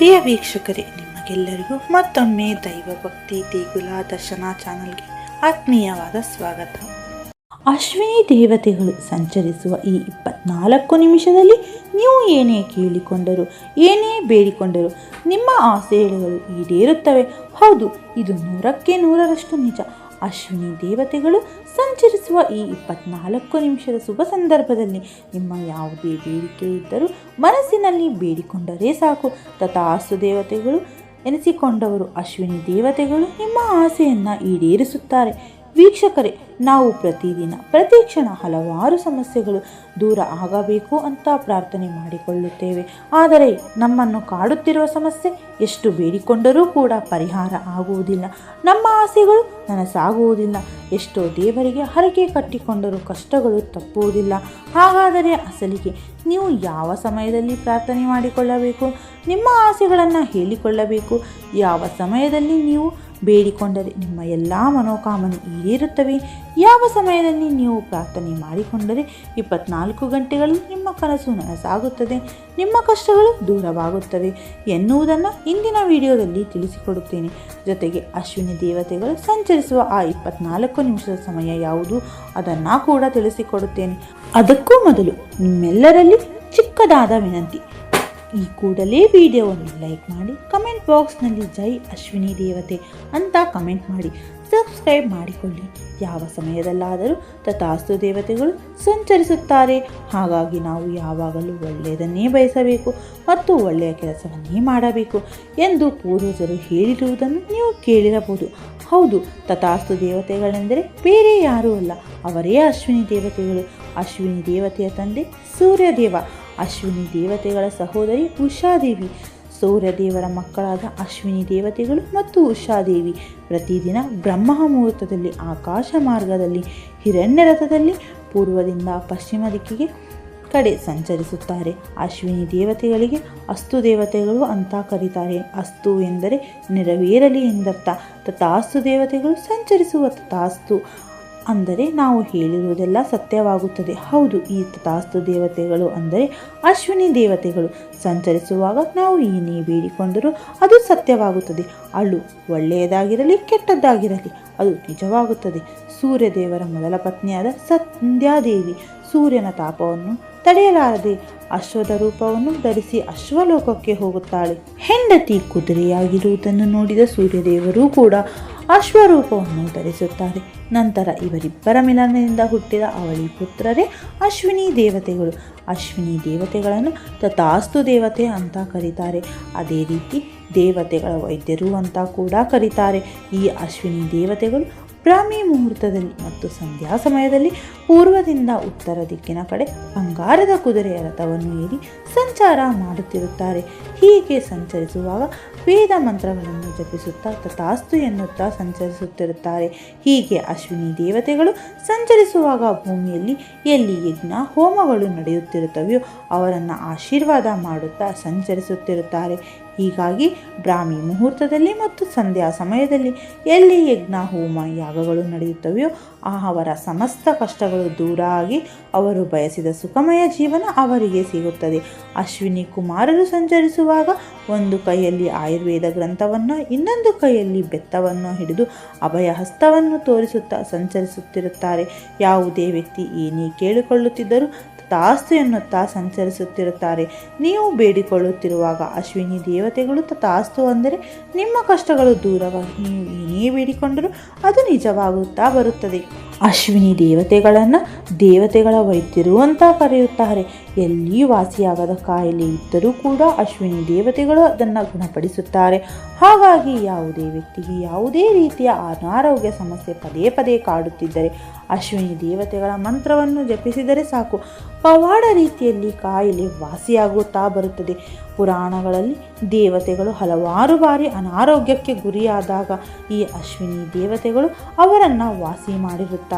ಪ್ರಿಯ ವೀಕ್ಷಕರೇ, ನಿಮಗೆಲ್ಲರಿಗೂ ಮತ್ತೊಮ್ಮೆ ದೈವ ಭಕ್ತಿ ದೇಗುಲ ದರ್ಶನ ಚಾನಲ್ಗೆ ಆತ್ಮೀಯವಾದ ಸ್ವಾಗತ. ಅಶ್ವಿನಿ ದೇವತೆಗಳು ಸಂಚರಿಸುವ ಈ ಇಪ್ಪತ್ನಾಲ್ಕು ನಿಮಿಷದಲ್ಲಿ ನೀವು ಏನೇ ಕೇಳಿಕೊಂಡರು, ಏನೇ ಬೇಡಿಕೊಂಡರು, ನಿಮ್ಮ ಆಸೆಗಳು ಈಡೇರುತ್ತವೆ. ಹೌದು, ಇದು ನೂರಕ್ಕೆ ನೂರರಷ್ಟು ನಿಜ. ಅಶ್ವಿನಿ ದೇವತೆಗಳು ಸಂಚರಿಸುವ ಈ ಇಪ್ಪತ್ನಾಲ್ಕು ನಿಮಿಷದ ಶುಭ ಸಂದರ್ಭದಲ್ಲಿ ನಿಮ್ಮ ಯಾವುದೇ ಬೇಡಿಕೆ ಇದ್ದರೂ ಮನಸ್ಸಿನಲ್ಲಿ ಬೇಡಿಕೊಂಡರೆ ಸಾಕು. ತಥಾಸ್ತು ದೇವತೆಗಳು ಎನಿಸಿಕೊಂಡವರು ಅಶ್ವಿನಿ ದೇವತೆಗಳು ನಿಮ್ಮ ಆಸೆಯನ್ನು ಈಡೇರಿಸುತ್ತಾರೆ. ವೀಕ್ಷಕರೇ, ನಾವು ಪ್ರತಿದಿನ, ಪ್ರತಿ ಕ್ಷಣ ಹಲವಾರು ಸಮಸ್ಯೆಗಳು ದೂರ ಆಗಬೇಕು ಅಂತ ಪ್ರಾರ್ಥನೆ ಮಾಡಿಕೊಳ್ಳುತ್ತೇವೆ. ಆದರೆ ನಮ್ಮನ್ನು ಕಾಡುತ್ತಿರುವ ಸಮಸ್ಯೆ ಎಷ್ಟು ಬೇಡಿಕೊಂಡರೂ ಕೂಡ ಪರಿಹಾರ ಆಗುವುದಿಲ್ಲ. ನಮ್ಮ ಆಸೆಗಳು ನನಸಾಗುವುದಿಲ್ಲ. ಎಷ್ಟೋ ದೇವರಿಗೆ ಹರಕೆ ಕಟ್ಟಿಕೊಂಡರೂ ಕಷ್ಟಗಳು ತಪ್ಪುವುದಿಲ್ಲ. ಹಾಗಾದರೆ ಅಸಲಿಗೆ ನೀವು ಯಾವ ಸಮಯದಲ್ಲಿ ಪ್ರಾರ್ಥನೆ ಮಾಡಿಕೊಳ್ಳಬೇಕು? ನಿಮ್ಮ ಆಸೆಗಳನ್ನು ಹೇಳಿಕೊಳ್ಳಬೇಕು. ಯಾವ ಸಮಯದಲ್ಲಿ ನೀವು ಬೇಡಿಕೊಂಡರೆ ನಿಮ್ಮ ಎಲ್ಲ ಮನೋಕಾಮನೆ ಈಡೇರುತ್ತವೆ ಯಾವ ಸಮಯದಲ್ಲಿ ನೀವು ಪ್ರಾರ್ಥನೆ ಮಾಡಿಕೊಂಡರೆ ಇಪ್ಪತ್ನಾಲ್ಕು ಗಂಟೆಗಳಲ್ಲಿ ನಿಮ್ಮ ಕನಸು ನನಸಾಗುತ್ತದೆ. ನಿಮ್ಮ ಕಷ್ಟಗಳು ದೂರವಾಗುತ್ತವೆ ಎನ್ನುವುದನ್ನು ಇಂದಿನ ವಿಡಿಯೋದಲ್ಲಿ ತಿಳಿಸಿಕೊಡುತ್ತೇನೆ. ಜೊತೆಗೆ ಅಶ್ವಿನಿ ದೇವತೆಗಳು ಸಂಚರಿಸುವ ಆ ಇಪ್ಪತ್ನಾಲ್ಕು ನಿಮಿಷದ ಸಮಯ ಯಾವುದು ಅದನ್ನು ಕೂಡ ತಿಳಿಸಿಕೊಡುತ್ತೇನೆ. ಅದಕ್ಕೂ ಮೊದಲು ನಿಮ್ಮೆಲ್ಲರಲ್ಲಿ ಚಿಕ್ಕದಾದ ವಿನಂತಿ. ಈ ಕೂಡಲೇ ವಿಡಿಯೋವನ್ನು ಲೈಕ್ ಮಾಡಿ, ಕಮೆಂಟ್ ಬಾಕ್ಸ್ನಲ್ಲಿ ಜೈ ಅಶ್ವಿನಿ ದೇವತೆ ಅಂತ ಕಮೆಂಟ್ ಮಾಡಿ, ಸಬ್ಸ್ಕ್ರೈಬ್ ಮಾಡಿಕೊಳ್ಳಿ. ಯಾವ ಸಮಯದಲ್ಲಾದರೂ ತಥಾಸ್ತು ದೇವತೆಗಳು ಸಂಚರಿಸುತ್ತಾರೆ. ಹಾಗಾಗಿ ನಾವು ಯಾವಾಗಲೂ ಒಳ್ಳೆಯದನ್ನೇ ಬಯಸಬೇಕು ಮತ್ತು ಒಳ್ಳೆಯ ಕೆಲಸವನ್ನೇ ಮಾಡಬೇಕು ಎಂದು ಪೂರ್ವಜರು ಹೇಳಿರುವುದನ್ನು ನೀವು ಕೇಳಿರಬಹುದು. ಹೌದು, ತಥಾಸ್ತು ದೇವತೆಗಳೆಂದರೆ ಬೇರೆ ಯಾರೂ ಅಲ್ಲ, ಅವರೇ ಅಶ್ವಿನಿ ದೇವತೆಗಳು. ಅಶ್ವಿನಿ ದೇವತೆಯ ತಂದೆ ಸೂರ್ಯದೇವ. ಅಶ್ವಿನಿ ದೇವತೆಗಳ ಸಹೋದರಿ ಉಷಾದೇವಿ. ಸೂರ್ಯದೇವರ ಮಕ್ಕಳಾದ ಅಶ್ವಿನಿ ದೇವತೆಗಳು ಮತ್ತು ಉಷಾದೇವಿ. ಪ್ರತಿದಿನ ಬ್ರಹ್ಮ ಮುಹೂರ್ತದಲ್ಲಿ ಆಕಾಶ ಮಾರ್ಗದಲ್ಲಿ, ಹಿರಣ್ಯ ರಥದಲ್ಲಿ, ಪೂರ್ವದಿಂದ ಪಶ್ಚಿಮ ದಿಕ್ಕಿಗೆ ಕಡೆ ಸಂಚರಿಸುತ್ತಾರೆ. ಅಶ್ವಿನಿ ದೇವತೆಗಳಿಗೆ ಅಸ್ತು ದೇವತೆಗಳು ಅಂತ ಕರೀತಾರೆ. ಅಸ್ತು ಎಂದರೆ ನೆರವೇರಲಿ ಎಂದರ್ಥ. ತಥಾಸ್ತು ದೇವತೆಗಳು ಸಂಚರಿಸುವ ತಥಾಸ್ತು. ಅಂದರೆ ನಾವು ಹೇಳಿರುವುದೆಲ್ಲ ಸತ್ಯವಾಗುತ್ತದೆ. ಹೌದು, ಈ ತಥಾಸ್ತು ದೇವತೆಗಳು ಅಂದರೆ ಅಶ್ವಿನಿ ದೇವತೆಗಳು. ಸಂಚರಿಸುವಾಗ ನಾವು ಏನೇ ಬೇಡಿಕೊಂಡರೂ ಅದು ಸತ್ಯವಾಗುತ್ತದೆ. ಅಳು ಒಳ್ಳೆಯದಾಗಿರಲಿ, ಕೆಟ್ಟದ್ದಾಗಿರಲಿ, ಅದು ನಿಜವಾಗುತ್ತದೆ. ಸೂರ್ಯದೇವರ ಮೊದಲ ಪತ್ನಿಯಾದ ಸಂಧ್ಯಾದೇವಿ. ಸೂರ್ಯನ ತಾಪವನ್ನು ತಡೆಯಲಾರದೆ ಅಶ್ವದ ರೂಪವನ್ನು ಧರಿಸಿ ಅಶ್ವಲೋಕಕ್ಕೆ ಹೋಗುತ್ತಾಳೆ. ಹೆಂಡತಿ ಕುದುರೆಯಾಗಿರುವುದನ್ನು ನೋಡಿದ ಸೂರ್ಯದೇವರು ಕೂಡ ಅಶ್ವರೂಪವನ್ನು ಧರಿಸುತ್ತಾರೆ. ನಂತರ ಇವರಿಬ್ಬರ ಮಿಲನದಿಂದ ಹುಟ್ಟಿದ ಅವಳಿ ಪುತ್ರರೇ ಅಶ್ವಿನಿ ದೇವತೆಗಳು. ಅಶ್ವಿನಿ ದೇವತೆಗಳನ್ನು ತಥಾಸ್ತು ದೇವತೆ ಅಂತ ಕರೀತಾರೆ. ಅದೇ ರೀತಿ ದೇವತೆಗಳ ವೈದ್ಯರು ಅಂತ ಕೂಡ ಕರೀತಾರೆ. ಈ ಅಶ್ವಿನಿ ದೇವತೆಗಳು ಬ್ರಾಹ್ಮಿ ಮುಹೂರ್ತದಲ್ಲಿ ಮತ್ತು ಸಂಧ್ಯಾ ಸಮಯದಲ್ಲಿ ಪೂರ್ವದಿಂದ ಉತ್ತರ ದಿಕ್ಕಿನ ಕಡೆ ಬಂಗಾರದ ಕುದುರೆಯ ರಥವನ್ನು ಏರಿ ಸಂಚಾರ ಮಾಡುತ್ತಿರುತ್ತಾರೆ. ಹೀಗೆ ಸಂಚರಿಸುವಾಗ ವೇದ ಮಂತ್ರಗಳನ್ನು ಜಪಿಸುತ್ತಾ ತಥಾಸ್ತು ಎನ್ನುತ್ತಾ ಸಂಚರಿಸುತ್ತಿರುತ್ತಾರೆ. ಹೀಗೆ ಅಶ್ವಿನಿ ದೇವತೆಗಳು ಸಂಚರಿಸುವಾಗ ಭೂಮಿಯಲ್ಲಿ ಎಲ್ಲಿ ಯಜ್ಞ, ಹೋಮಗಳು ನಡೆಯುತ್ತಿರುತ್ತವೆಯೋ ಅವರನ್ನು ಆಶೀರ್ವಾದ ಮಾಡುತ್ತಾ ಸಂಚರಿಸುತ್ತಿರುತ್ತಾರೆ. ಹೀಗಾಗಿ ಬ್ರಾಹ್ಮಿ ಮುಹೂರ್ತದಲ್ಲಿ ಮತ್ತು ಸಂಧ್ಯಾ ಸಮಯದಲ್ಲಿ ಎಲ್ಲಿ ಯಜ್ಞ, ಹೋಮ, ಯಾಗಗಳು ನಡೆಯುತ್ತವೆಯೋ ಆ ಅವರ ಸಮಸ್ತ ಕಷ್ಟಗಳು ದೂರ ಆಗಿ ಅವರು ಬಯಸಿದ ಸುಖಮಯ ಜೀವನ ಅವರಿಗೆ ಸಿಗುತ್ತದೆ. ಅಶ್ವಿನಿ ಕುಮಾರರು ಸಂಚರಿಸುವಾಗ ಒಂದು ಕೈಯಲ್ಲಿ ಆಯುರ್ವೇದ ಗ್ರಂಥವನ್ನು, ಇನ್ನೊಂದು ಕೈಯಲ್ಲಿ ಬೆತ್ತವನ್ನು ಹಿಡಿದು ಅಭಯ ಹಸ್ತವನ್ನು ತೋರಿಸುತ್ತಾ ಸಂಚರಿಸುತ್ತಿರುತ್ತಾರೆ. ಯಾವುದೇ ವ್ಯಕ್ತಿ ಏನೇ ಕೇಳಿಕೊಳ್ಳುತ್ತಿದ್ದರೂ ತಥಾಸ್ತು ಎನ್ನುತ್ತಾ ಸಂಚರಿಸುತ್ತಿರುತ್ತಾರೆ ನೀವು ಬೇಡಿಕೊಳ್ಳುತ್ತಿರುವಾಗ ಅಶ್ವಿನಿ ದೇವತೆಗಳು ತಥಾಸ್ತು ಅಂದರೆ ನಿಮ್ಮ ಕಷ್ಟಗಳು ದೂರವಾಗಿ ನೀವು ಏನೇ ಬೇಡಿಕೊಂಡರೂ ಅದು ನಿಜವಾಗುತ್ತಾ ಬರುತ್ತದೆ. ಅಶ್ವಿನಿ ದೇವತೆಗಳನ್ನು ದೇವತೆಗಳ ವೈದ್ಯರು ಅಂತ ಕರೆಯುತ್ತಾರೆ. ಎಲ್ಲಿ ವಾಸಿಯಾಗದ ಕಾಯಿಲೆ ಇದ್ದರೂ ಕೂಡ ಅಶ್ವಿನಿ ದೇವತೆಗಳು ಅದನ್ನು ಗುಣಪಡಿಸುತ್ತಾರೆ. ಹಾಗಾಗಿ ಯಾವುದೇ ವ್ಯಕ್ತಿಗೆ ಯಾವುದೇ ರೀತಿಯ ಅನಾರೋಗ್ಯ ಸಮಸ್ಯೆ ಪದೇ ಪದೇ ಕಾಡುತ್ತಿದ್ದರೆ ಅಶ್ವಿನಿ ದೇವತೆಗಳ ಮಂತ್ರವನ್ನು ಜಪಿಸಿದರೆ ಸಾಕು. ಪವಾಡ ರೀತಿಯಲ್ಲಿ ಕಾಯಿಲೆ ವಾಸಿಯಾಗುತ್ತಾ ಬರುತ್ತದೆ. ಪುರಾಣಗಳಲ್ಲಿ ದೇವತೆಗಳು ಹಲವಾರು ಬಾರಿ ಅನಾರೋಗ್ಯಕ್ಕೆ ಗುರಿಯಾದಾಗ ಈ ಅಶ್ವಿನಿ ದೇವತೆಗಳು ಅವರನ್ನು ವಾಸಿ ಮಾಡಿರುತ್ತಾರೆ.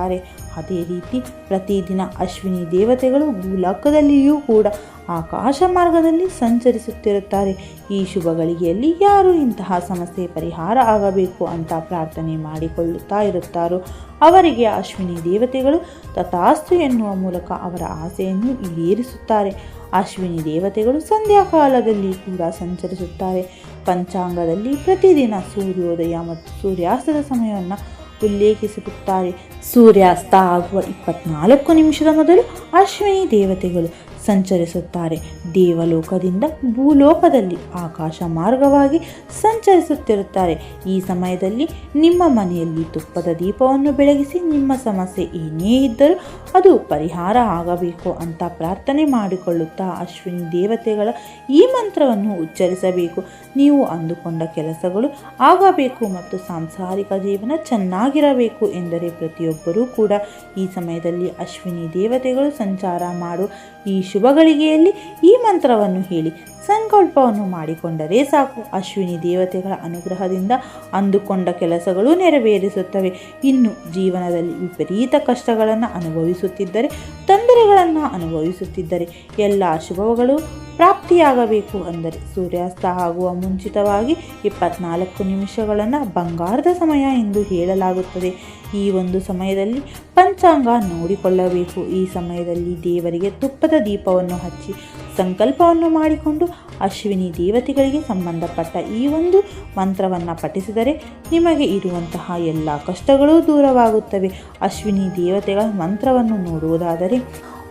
ಅದೇ ರೀತಿ ಪ್ರತಿದಿನ ಅಶ್ವಿನಿ ದೇವತೆಗಳು ಭೂಲೋಕದಲ್ಲಿಯೂ ಕೂಡ ಆಕಾಶ ಮಾರ್ಗದಲ್ಲಿ ಸಂಚರಿಸುತ್ತಿರುತ್ತಾರೆ. ಈ ಶುಭಗಳಿಗೆಯಲ್ಲಿ ಯಾರು ಇಂತಹ ಸಮಸ್ಯೆ ಪರಿಹಾರ ಆಗಬೇಕು ಅಂತ ಪ್ರಾರ್ಥನೆ ಮಾಡಿಕೊಳ್ಳುತ್ತಾ ಇರುತ್ತಾರೋ? ಅವರಿಗೆ ಅಶ್ವಿನಿ ದೇವತೆಗಳು ತಥಾಸ್ತು ಎನ್ನುವ ಮೂಲಕ ಅವರ ಆಸೆಯನ್ನು ಈಡೇರಿಸುತ್ತಾರೆ. ಅಶ್ವಿನಿ ದೇವತೆಗಳು ಸಂಧ್ಯಾಕಾಲದಲ್ಲಿ ಕೂಡ ಸಂಚರಿಸುತ್ತಾರೆ. ಪಂಚಾಂಗದಲ್ಲಿ ಪ್ರತಿದಿನ ಸೂರ್ಯೋದಯ ಮತ್ತು ಸೂರ್ಯಾಸ್ತದ ಸಮಯವನ್ನು ಉಲ್ಲೇಖಿಸಿರುತ್ತಾರೆ ಸೂರ್ಯಾಸ್ತ ಆಗುವ ಇಪ್ಪತ್ನಾಲ್ಕು ನಿಮಿಷದ ಮೊದಲು ಅಶ್ವಿನಿ ದೇವತೆಗಳು ಸಂಚರಿಸುತ್ತಾರೆ. ದೇವಲೋಕದಿಂದ ಭೂಲೋಕದಲ್ಲಿ ಆಕಾಶ ಮಾರ್ಗವಾಗಿ ಸಂಚರಿಸುತ್ತಿರುತ್ತಾರೆ. ಈ ಸಮಯದಲ್ಲಿ ನಿಮ್ಮ ಮನೆಯಲ್ಲಿ ತುಪ್ಪದ ದೀಪವನ್ನು ಬೆಳಗಿಸಿ ನಿಮ್ಮ ಸಮಸ್ಯೆ ಏನೇ ಇದ್ದರೂ ಅದು ಪರಿಹಾರ ಆಗಬೇಕು ಅಂತ ಪ್ರಾರ್ಥನೆ ಮಾಡಿಕೊಳ್ಳುತ್ತಾ ಅಶ್ವಿನಿ ದೇವತೆಗಳ ಈ ಮಂತ್ರವನ್ನು ಉಚ್ಚರಿಸಬೇಕು. ನೀವು ಅಂದುಕೊಂಡ ಕೆಲಸಗಳು ಆಗಬೇಕು ಮತ್ತು ಸಾಂಸಾರಿಕ ಜೀವನ ಚೆನ್ನಾಗಿರಬೇಕು ಎಂದರೆ ಪ್ರತಿಯೊಬ್ಬರೂ ಕೂಡ ಈ ಸಮಯದಲ್ಲಿ ಅಶ್ವಿನಿ ದೇವತೆಗಳು ಸಂಚಾರ ಮಾಡು. ಈ ಶುಭ ಗಳಿಗೆಯಲ್ಲಿ ಈ ಮಂತ್ರವನ್ನು ಹೇಳಿ ಸಂಕಲ್ಪವನ್ನು ಮಾಡಿಕೊಂಡರೆ ಸಾಕು. ಅಶ್ವಿನಿ ದೇವತೆಗಳ ಅನುಗ್ರಹದಿಂದ ಅಂದುಕೊಂಡ ಕೆಲಸಗಳು ನೆರವೇರಿಸುತ್ತವೆ. ಇನ್ನು ಜೀವನದಲ್ಲಿ ವಿಪರೀತ ಕಷ್ಟಗಳನ್ನು ಅನುಭವಿಸುತ್ತಿದ್ದರೆ, ತೊಂದರೆಗಳನ್ನು ಅನುಭವಿಸುತ್ತಿದ್ದರೆ, ಎಲ್ಲ ಶುಭಗಳು ಪ್ರಾಪ್ತಿಯಾಗಬೇಕು ಅಂದರೆ ಸೂರ್ಯಾಸ್ತ ಆಗುವ ಮುಂಚಿತವಾಗಿ ಇಪ್ಪತ್ನಾಲ್ಕು ನಿಮಿಷಗಳನ್ನು ಬಂಗಾರದ ಸಮಯ ಎಂದು ಹೇಳಲಾಗುತ್ತದೆ. ಈ ಒಂದು ಸಮಯದಲ್ಲಿ ಪಂಚಾಂಗ ನೋಡಿಕೊಳ್ಳಬೇಕು. ಈ ಸಮಯದಲ್ಲಿ ದೇವರಿಗೆ ತುಪ್ಪದ ದೀಪವನ್ನು ಹಚ್ಚಿ ಸಂಕಲ್ಪವನ್ನು ಮಾಡಿಕೊಂಡು ಅಶ್ವಿನಿ ದೇವತೆಗಳಿಗೆ ಸಂಬಂಧಪಟ್ಟ ಈ ಒಂದು ಮಂತ್ರವನ್ನು ಪಠಿಸಿದರೆ ನಿಮಗೆ ಇರುವಂತಹ ಎಲ್ಲ ಕಷ್ಟಗಳು ದೂರವಾಗುತ್ತವೆ. ಅಶ್ವಿನಿ ದೇವತೆಗಳ ಮಂತ್ರವನ್ನು ನೋಡುವುದಾದರೆ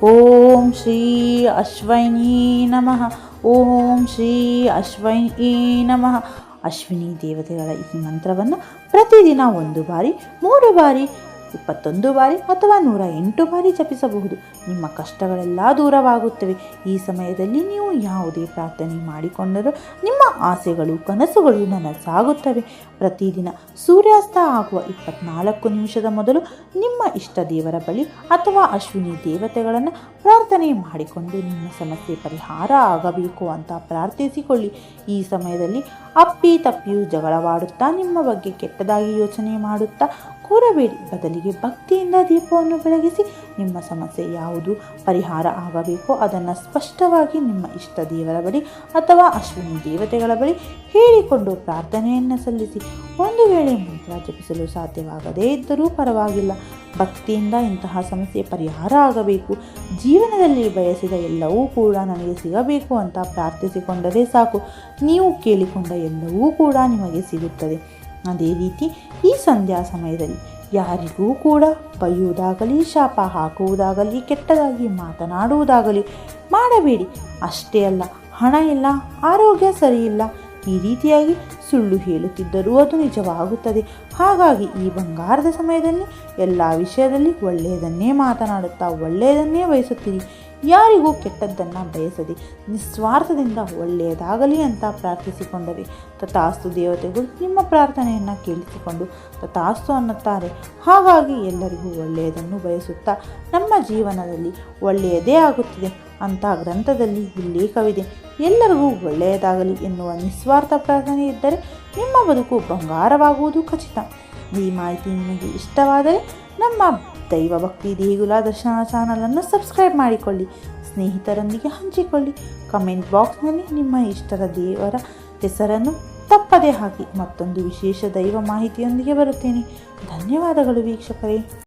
ಓಂ ಶ್ರೀ ಅಶ್ವೈನಿ ನಮಃ ಓಂ ಶ್ರೀ ಅಶ್ವೈನಿ ನಮಃ ಅಶ್ವಿನಿ ದೇವತೆಗಳ ಈ ಮಂತ್ರವನ್ನು ಪ್ರತಿದಿನ ಒಂದು ಬಾರಿ, ಮೂರು ಬಾರಿ ಇಪ್ಪತ್ತೊಂದು ಬಾರಿ ಅಥವಾ ನೂರ ಎಂಟು ಬಾರಿ ಜಪಿಸಬಹುದು. ನಿಮ್ಮ ಕಷ್ಟಗಳೆಲ್ಲ ದೂರವಾಗುತ್ತವೆ. ಈ ಸಮಯದಲ್ಲಿ ನೀವು ಯಾವುದೇ ಪ್ರಾರ್ಥನೆ ಮಾಡಿಕೊಂಡರೂ ನಿಮ್ಮ ಆಸೆಗಳು, ಕನಸುಗಳು ನನಸಾಗುತ್ತವೆ. ಪ್ರತಿದಿನ ಸೂರ್ಯಾಸ್ತ ಆಗುವ ಇಪ್ಪತ್ನಾಲ್ಕು ನಿಮಿಷದ ಮೊದಲು ನಿಮ್ಮ ಇಷ್ಟ ದೇವರ ಬಳಿ ಅಥವಾ ಅಶ್ವಿನಿ ದೇವತೆಗಳನ್ನು ಪ್ರಾರ್ಥನೆ ಮಾಡಿಕೊಂಡು ನಿಮ್ಮ ಸಮಸ್ಯೆ ಪರಿಹಾರ ಆಗಬೇಕು ಅಂತ ಪ್ರಾರ್ಥಿಸಿಕೊಳ್ಳಿ. ಈ ಸಮಯದಲ್ಲಿ ಅಪ್ಪಿ ತಪ್ಪಿಯು ಜಗಳವಾಡುತ್ತಾ ನಿಮ್ಮ ಬಗ್ಗೆ ಕೆಟ್ಟದಾಗಿ ಯೋಚನೆ ಮಾಡುತ್ತಾ ಕೂರಬೇಡಿ ಬದಲಿಗೆ ಭಕ್ತಿಯಿಂದ ದೀಪವನ್ನು ಬೆಳಗಿಸಿ ನಿಮ್ಮ ಸಮಸ್ಯೆ ಯಾವುದು, ಪರಿಹಾರ ಆಗಬೇಕೋ ಅದನ್ನು ಸ್ಪಷ್ಟವಾಗಿ ನಿಮ್ಮ ಇಷ್ಟ ದೇವರ ಬಳಿ ಅಥವಾ ಅಶ್ವಿನಿ ದೇವತೆಗಳ ಬಳಿ ಹೇಳಿಕೊಂಡು ಪ್ರಾರ್ಥನೆಯನ್ನು ಸಲ್ಲಿಸಿ. ಒಂದು ವೇಳೆ ಮಂತ್ರ ಜಪಿಸಲು ಸಾಧ್ಯವಾಗದೇ ಇದ್ದರೂ ಪರವಾಗಿಲ್ಲ. ಭಕ್ತಿಯಿಂದ ಇಂತಹ ಸಮಸ್ಯೆ ಪರಿಹಾರ ಆಗಬೇಕು. ಜೀವನದಲ್ಲಿ ಬಯಸಿದ ಎಲ್ಲವೂ ಕೂಡ ನನಗೆ ಸಿಗಬೇಕು ಅಂತ ಪ್ರಾರ್ಥಿಸಿಕೊಂಡರೆ ಸಾಕು. ನೀವು ಕೇಳಿಕೊಂಡ ಎಲ್ಲವೂ ಕೂಡ ನಿಮಗೆ ಸಿಗುತ್ತದೆ. ಅದೇ ರೀತಿ ಈ ಸಂಧ್ಯಾ ಸಮಯದಲ್ಲಿ ಯಾರಿಗೂ ಕೂಡ ಬೈಯುವುದಾಗಲಿ, ಶಾಪ ಹಾಕುವುದಾಗಲಿ, ಕೆಟ್ಟದಾಗಿ ಮಾತನಾಡುವುದಾಗಲಿ ಮಾಡಬೇಡಿ. ಅಷ್ಟೇ ಅಲ್ಲ, ಹಣ ಇಲ್ಲ, ಆರೋಗ್ಯ ಸರಿಯಿಲ್ಲ ಈ ರೀತಿಯಾಗಿ ಸುಳ್ಳು ಹೇಳುತ್ತಿದ್ದರೂ ಅದು ನಿಜವಾಗುತ್ತದೆ. ಹಾಗಾಗಿ ಈ ಬಂಗಾರದ ಸಮಯದಲ್ಲಿ ಎಲ್ಲ ವಿಷಯದಲ್ಲಿ ಒಳ್ಳೆಯದನ್ನೇ ಮಾತನಾಡುತ್ತಾ, ಒಳ್ಳೆಯದನ್ನೇ ಬಯಸುತ್ತೀರಿ. ಯಾರಿಗೂ ಕೆಟ್ಟದ್ದನ್ನು ಬಯಸದೆ, ನಿಸ್ವಾರ್ಥದಿಂದ ಒಳ್ಳೆಯದಾಗಲಿ ಅಂತ ಪ್ರಾರ್ಥಿಸಿಕೊಂಡರೆ. ತಥಾಸ್ತು ದೇವತೆಗಳು ನಿಮ್ಮ ಪ್ರಾರ್ಥನೆಯನ್ನು ಕೇಳಿಸಿಕೊಂಡು ತಥಾಸ್ತು ಅನ್ನುತ್ತಾರೆ. ಹಾಗಾಗಿ ಎಲ್ಲರಿಗೂ ಒಳ್ಳೆಯದನ್ನು ಬಯಸುತ್ತಾ, ನಮ್ಮ ಜೀವನದಲ್ಲಿ ಒಳ್ಳೆಯದೇ ಆಗುತ್ತಿದೆ ಅಂತ ಗ್ರಂಥದಲ್ಲಿ ಉಲ್ಲೇಖವಿದೆ ಎಲ್ಲರಿಗೂ ಒಳ್ಳೆಯದಾಗಲಿ ಎನ್ನುವ ನಿಸ್ವಾರ್ಥ ಪ್ರಾರ್ಥನೆ ಇದ್ದರೆ ನಿಮ್ಮ ಬದುಕು ಬಂಗಾರವಾಗುವುದು ಖಚಿತ. ಈ ಮಾಹಿತಿ ನಿಮಗೆ ಇಷ್ಟವಾದರೆ ನಮ್ಮ ದೈವ ಭಕ್ತಿ ದೇಗುಲ ದರ್ಶನ ಚಾನಲನ್ನು ಸಬ್ಸ್ಕ್ರೈಬ್ ಮಾಡಿಕೊಳ್ಳಿ, ಸ್ನೇಹಿತರೊಂದಿಗೆ ಹಂಚಿಕೊಳ್ಳಿ. ಕಮೆಂಟ್ ಬಾಕ್ಸ್ನಲ್ಲಿ ನಿಮ್ಮ ಇಷ್ಟದ ದೇವರ ಹೆಸರನ್ನು ತಪ್ಪದೇ ಹಾಕಿ ಮತ್ತೊಂದು ವಿಶೇಷ ದೈವ ಮಾಹಿತಿಯೊಂದಿಗೆ ಬರುತ್ತೇನೆ. ಧನ್ಯವಾದಗಳು ವೀಕ್ಷಕರೇ.